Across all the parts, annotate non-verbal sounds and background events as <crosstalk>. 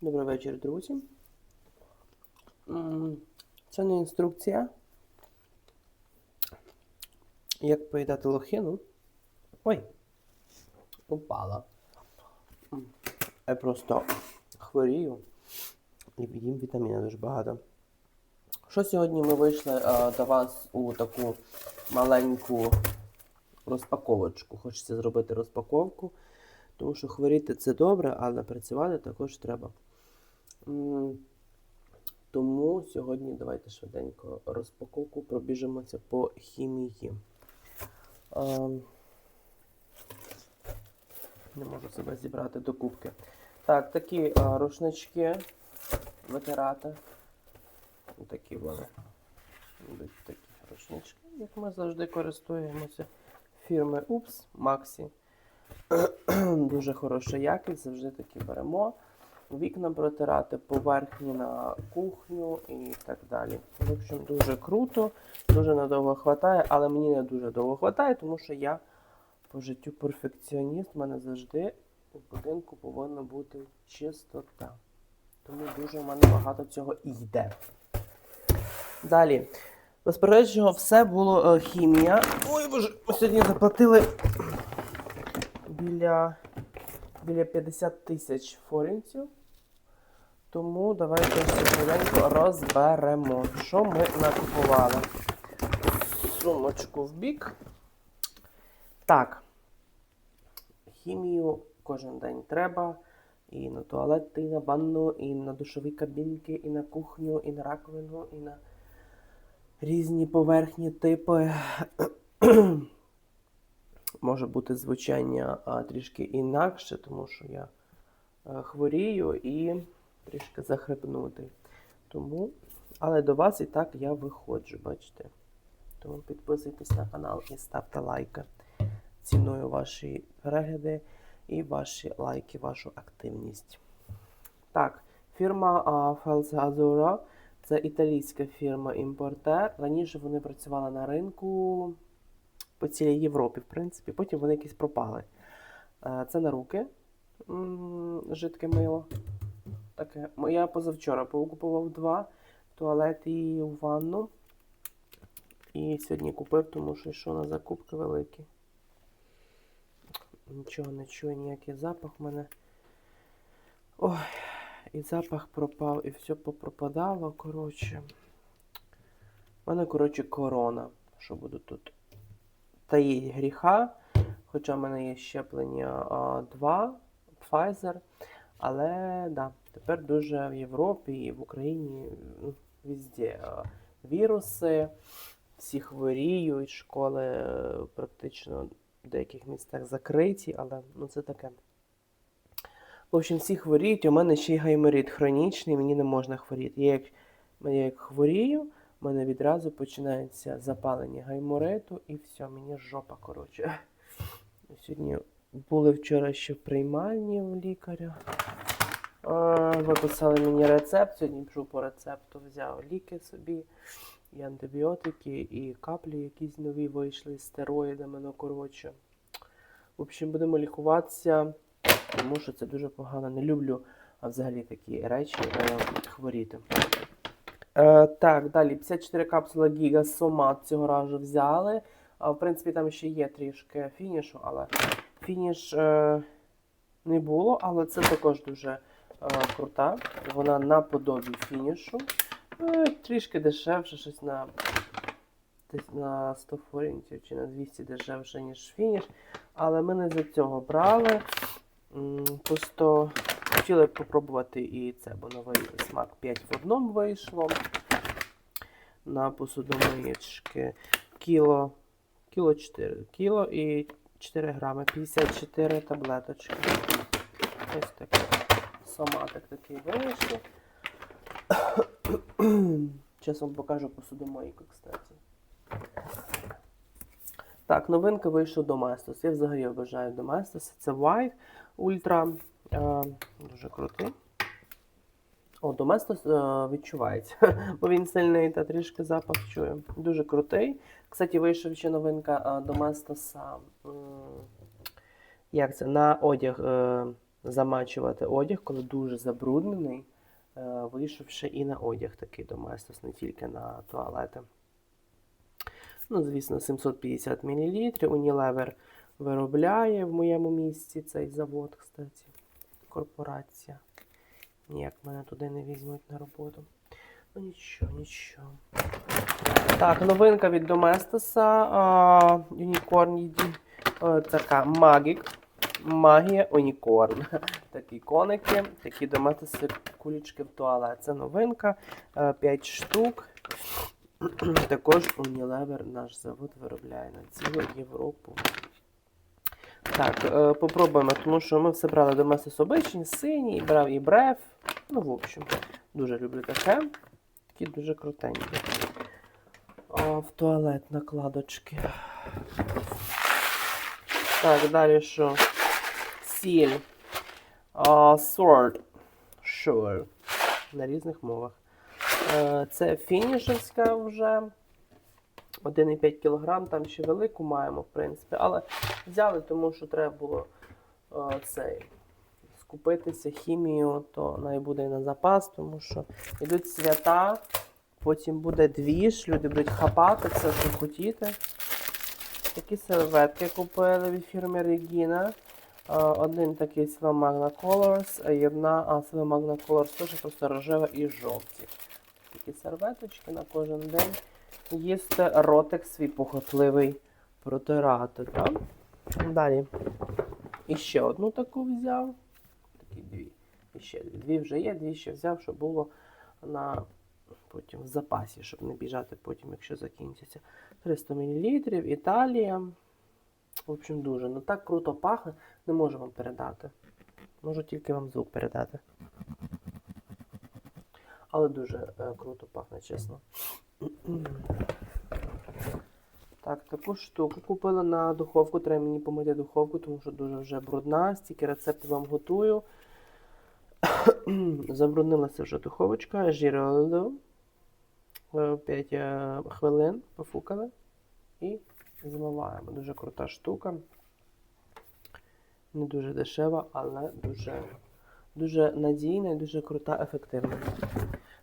Добрий вечір, друзі. Це не інструкція. Як поїдати лохину. Ой, упала. Я просто хворію і їм вітамінів дуже багато. Що сьогодні ми вийшли а, до вас у таку маленьку розпаковочку. Хочеться зробити розпаковку, тому що хворіти це добре, але працювати також треба. Тому сьогодні давайте швиденько розпаковку пробіжимося по хімії. Не можу себе зібрати до кубки. Так, такі рушнички витирати. Такі вони. Будуть такі рушнички, як ми завжди користуємося. Фірми Упс, Максі. <clears throat> Дуже хороша якість, завжди такі беремо. Вікна протирати, поверхні на кухню і так далі. В общем, дуже круто, дуже надовго хватає, але мені не дуже довго хватає, тому що я по життю перфекціоніст. У мене завжди у будинку повинна бути чистота. Тому дуже в мене багато цього йде. Далі. Безперечно, все було е, хімія. Ой, боже, сьогодні заплатили біля, біля 50 тисяч форінців. Тому давайте швиденько розберемо, що ми накупували. Сумочку в бік. Так. Хімію кожен день треба. І на туалет, і на ванну, і на душові кабінки, і на кухню, і на раковину, і на різні поверхні типи. <clears throat> Може бути звучання трішки інакше, тому що я е, хворію і трішки захрипнутий. Тому, але до вас і так я виходжу, бачите. Тому підписуйтесь на канал і ставте лайки. Ціную ваші перегляди і ваші лайки, вашу активність. Так, фірма а, Felsa – це італійська фірма-імпортер. Раніше вони працювали на ринку по цілій Європі, в принципі. Потім вони якісь пропали. Е, Це на руки. Жидке мило. Таке. Я позавчора покупував два туалет і ванну. І сьогодні купив, тому що йшов на закупки великі. Нічого не чую, ніякий запах в мене. Ой, і запах пропав, і все попропадало, коротше. У мене, коротше, корона. Що буду тут таїть гріха. Хоча в мене є щеплення а, 2, Pfizer. Але да, тепер дуже в Європі і в Україні ну, везде віруси, всі хворіють, школи е, практично в деяких містах закриті, але ну це таке. В общем, всі хворіють, у мене ще й гайморит хронічний, мені не можна хворіти. Я як, я як хворію, у мене відразу починається запалення гаймориту і все, мені жопа, коротше. Сьогодні були вчора ще в приймальні в лікаря. Виписали мені рецепт. Сьогодні пішов по рецепту, взяв ліки собі, і антибіотики, і каплі якісь нові вийшли з стероїдами, ну коротше. В общем, будемо лікуватися, тому що це дуже погано. Не люблю а взагалі такі речі е, хворіти. Е, так, далі 54 капсули Giga Somat цього разу взяли. В принципі, там ще є трішки фінішу, але фініш е, не було, але це також дуже е, крута. Вона наподобі фінішу. Е, трішки дешевше, щось на, десь на 100 форінтів чи на 200 дешевше, ніж фініш. Але ми не за цього брали. Просто хотіли попробувати і це, бо новий смак 5 в одному вийшло. На посудомиєчки кіло, кіло 4 кіло і 4 грами, 54 таблеточки. Ось таке. Соматик такий вийшов. <coughs> Зараз вам покажу посудомийку, кстати. Так, новинка вийшов Domestos. Я взагалі обожаю Domestos. Це White Ultra. Е, дуже крутий. О, Доместос е, відчувається, <laughs> бо він сильний та трішки запах чує. Дуже крутий. Кстати, вийшов ще новинка е, Доместоса. Як це? На одяг е, замачувати одяг, коли дуже забруднений, вийшов ще і на одяг такий доместос, не тільки на туалети. Ну, звісно, 750 мл. Unilever виробляє в моєму місті цей завод, кстати. Корпорація. Ніяк мене туди не візьмуть на роботу. Ну нічого, нічого. Так, новинка від Доместоса. Unicorn Е, Така Magic. Магія Унікорн. <laughs> Такі коники, такі доместоси кулічки в туалет. Це новинка. 5 штук. <clears throat> Також Unilever наш завод виробляє на цілу Європу. Так, е, попробуємо, тому що ми все брали доместос обичні, синій, брав і бреф. Ну, в общем, дуже люблю таке. Такі дуже крутенькі. А, в туалет накладочки. Так, далі що? Сіль. А, sword. Sure. На різних мовах. Е, Це фінішерська вже. 1,5 кг, там ще велику маємо, в принципі, але взяли, тому що треба було е, цей, скупитися хімію, то най буде на запас, тому що йдуть свята, потім буде двіж, люди будуть хапати все, що хотіти. Такі серветки купили від фірми Regina. Е, Один такий Sва Magna Colors, а одна Sva Magna Colors теж просто рожева і жовті. Такі серветочки на кожен день. Їсти ротик свій похотливий протирати. Так? Далі. І ще одну таку взяв. Такі дві. І ще дві. Вже є, дві ще взяв, щоб було на потім в запасі, щоб не біжати потім, якщо закінчиться. 300 мл, Італія. В общем, дуже. Ну так круто пахне, не можу вам передати. Можу тільки вам звук передати. Але дуже е, круто пахне, чесно. Так, таку штуку купила на духовку. Треба мені помити духовку, тому що дуже вже брудна. Стільки рецептів вам готую. <coughs> Забруднилася вже духовочка. Жіроло. 5 е, хвилин пофукали. І змиваємо. Дуже крута штука. Не дуже дешева, але дуже, дуже надійна і дуже крута, ефективна.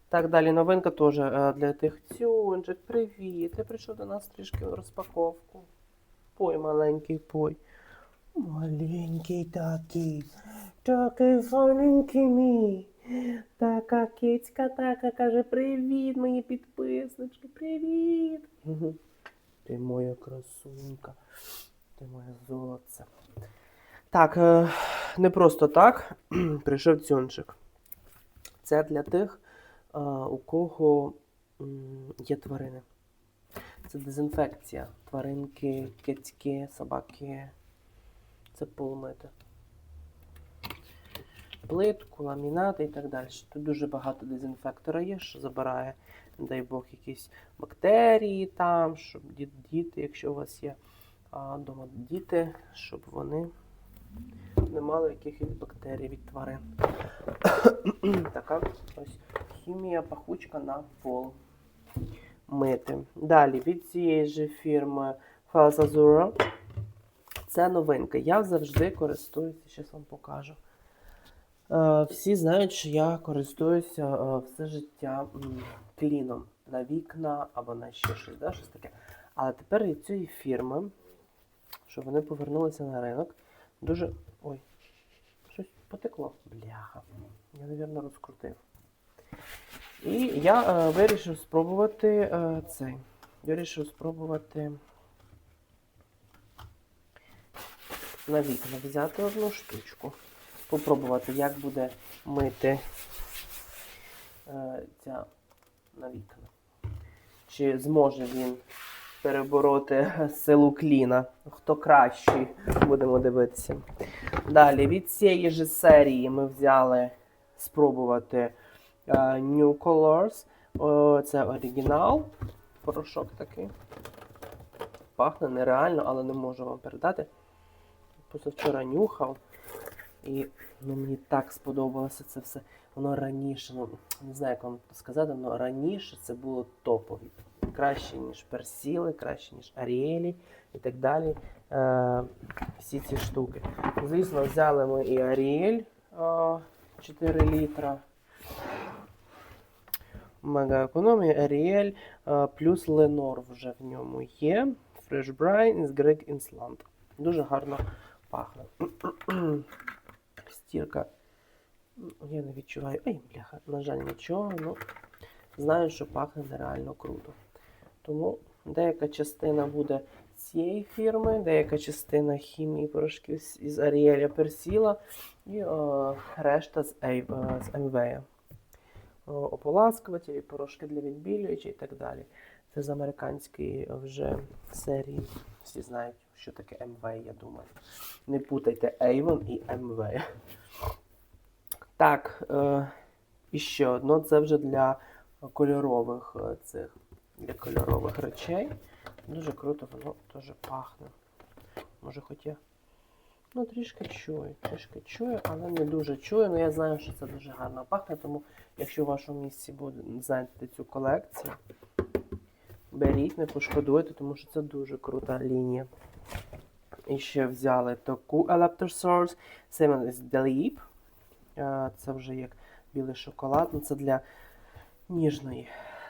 Так, далі новинка теж е, для тих цюнчик. Привіт. Ти прийшов до нас трішки в розпаковку. Пой, маленький, пой. Маленький такий. Такий фоненький мій. Така кицька, така каже, привіт, мої підписнички, привіт. Ти моя красунька. Ти моє золоце. Так, е, не просто так <clears throat> прийшов цюнчик. Це для тих, у кого є тварини. Це дезінфекція. Тваринки, кицьки, собаки. Це полумити. Плитку, ламінати і так далі. Тут дуже багато дезінфектора є, що забирає, не дай Бог, якісь бактерії там, щоб діти, якщо у вас є вдома діти, щоб вони не мали якихось бактерій від тварин. <coughs> така ось хімія пахучка на пол мити. Далі від цієї ж фірми Falsazura. Це новинка. Я завжди користуюся, зараз вам покажу. Е, всі знають, що я користуюся е, все життя кліном на вікна або на ще щось, да, щось таке. Але тепер від цієї фірми, що вони повернулися на ринок, дуже. Ой, щось потекло. Бляха. Я, мабуть, розкрутив. І я е, вирішив спробувати е, цей. Вирішив спробувати на вікна взяти одну штучку. Попробувати, як буде мити е, ця на вікна. Чи зможе він перебороти силу кліна? Хто кращий, будемо дивитися. Далі, від цієї ж серії ми взяли спробувати New Colors. О, це оригінал. Порошок такий. Пахне нереально, але не можу вам передати. Просто вчора нюхав. І ну, мені так сподобалося це все. Воно раніше, ну не знаю, як вам сказати, але раніше це було топові. Краще, ніж персіли, краще, ніж аріелі і так далі. е, всі ці штуки. Звісно, взяли ми і Аріель е, 4 літра. Мега економія, Аріель, е, плюс Ленор вже в ньому є. Fresh Brine із Greg Insland. Дуже гарно пахне. <clears throat> Стірка. Я не відчуваю. Ай, бляха, на жаль, нічого. Ну, знаю, що пахне нереально круто. Тому деяка частина буде цієї фірми, деяка частина хімії порошків з- із Аріеля Персіла і е, решта з, Ей- е, з МВ. Ополаскувачі, порошки для відбілюючі і так далі. Це з американської вже серії. Всі знають, що таке МВ, я думаю. Не путайте Avon і МВ. Так, е, і ще одно, це вже для кольорових е, цих для кольорових речей. Дуже круто воно теж пахне. Може хоч я. Ну, трішки чую, трішки чую, але не дуже чую. Ну я знаю, що це дуже гарно пахне, тому якщо в вашому місці буде знайдете цю колекцію, беріть, не пошкодуйте, тому що це дуже крута лінія. І ще взяли таку Source. З Delip. Е, Це вже як білий шоколад. Ну, це для ніжної.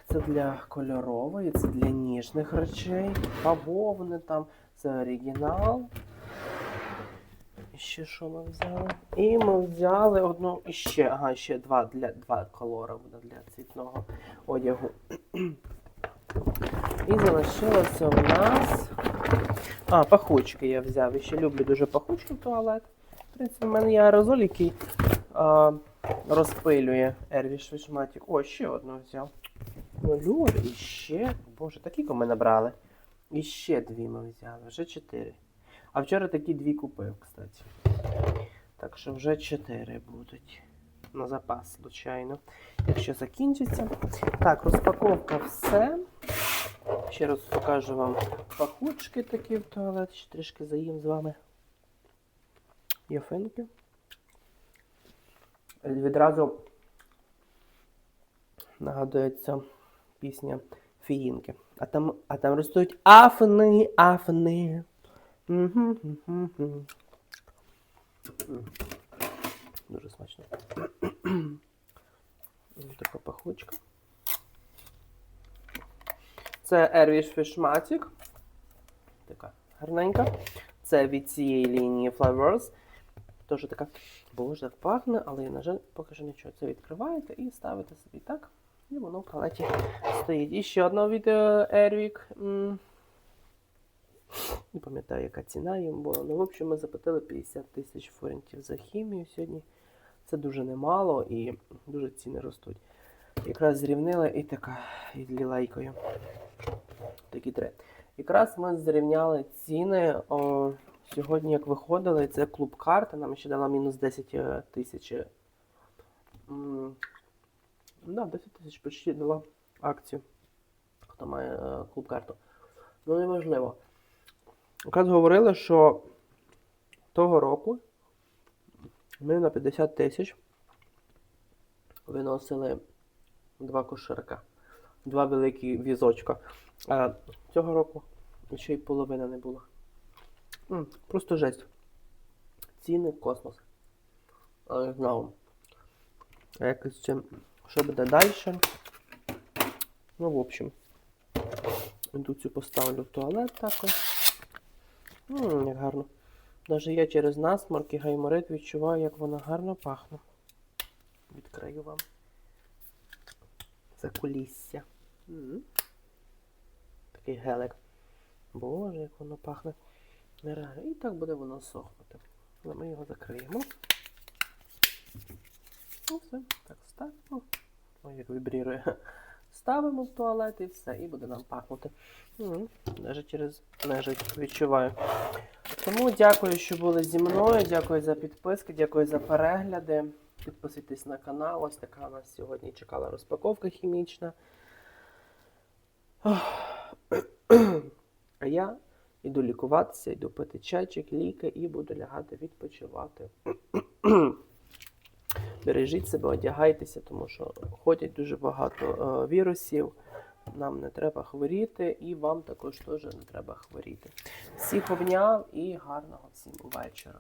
Це для кольорової, це для ніжних речей. Бавовни там, це оригінал. Ще що ми взяли? І ми взяли одну і ще, ага, ще два для два колори буде для цвітного одягу. І залишилося в нас. А, пахучки я взяв. Я ще люблю дуже пахучки в туалет. В принципі, в мене є аерозоль, який а, розпилює Ервіш Вішматік. О, ще одну взяв. Ну, і ще. Боже, такі ми набрали. І ще дві ми взяли, вже чотири. А вчора такі дві купив, кстати. Так що вже чотири будуть. На запас, звичайно. Якщо закінчиться. Так, розпаковка все. Ще раз покажу вам пахучки такі в туалет. Ще трішки заїм з вами. Яфинки. Відразу нагадується пісня Фіїнки. А там, а там ростуть афни, афни. Дуже смачно. Така пахучка. Це Erwish Fishmatic. Така гарненька. Це від цієї лінії Flavors. Теж така, боже, так пахне, але, я, на жаль, поки що нічого. Це відкриваєте і ставите собі так. І воно в палеті стоїть. І ще одне від е, Airwick. М, Не пам'ятаю, яка ціна їм була. Ну, в общем, ми заплатили 50 тисяч форентів за хімію сьогодні. Це дуже немало і дуже ціни ростуть. Якраз зрівнила і така, і з. Такі три. Якраз ми зрівняли ціни о, сьогодні, як виходили, це клуб карта. Нам ще дала мінус 10 е, тисяч. Да, 10 тисяч почти дала акцію. Хто має е, клуб карту. Ну, неважливо. Якраз говорили, що того року ми на 50 тисяч виносили два кошерка, два великі візочка. А цього року ще й половини не було. Просто жесть. Ціни космос. Але знову. А якось чим. Що буде далі? Ну, в общем. Іду цю поставлю в туалет також. Ммм, як гарно. Навіть я через насморк і гайморит відчуваю, як вона гарно пахне. Відкрию вам. Це кулісся. Такий гелик. Боже, як воно пахне. Нереально. І так буде воно сохнути. Але ми його закриємо. Ну все, так ставимо. Ой, як вібрірує. Ставимо в туалет і все, і буде нам пахнути. М, Навіть через нежить відчуваю. Тому дякую, що були зі мною. Дякую за підписки, дякую за перегляди. Підписуйтесь на канал. Ось така у нас сьогодні чекала розпаковка хімічна. <clears throat> А я йду лікуватися, йду пити чайчик, ліки і буду лягати відпочивати. <clears throat> Бережіть себе, одягайтеся, тому що ходять дуже багато е, вірусів, нам не треба хворіти, і вам також теж не треба хворіти. Всіх обняв і гарного всім вечора.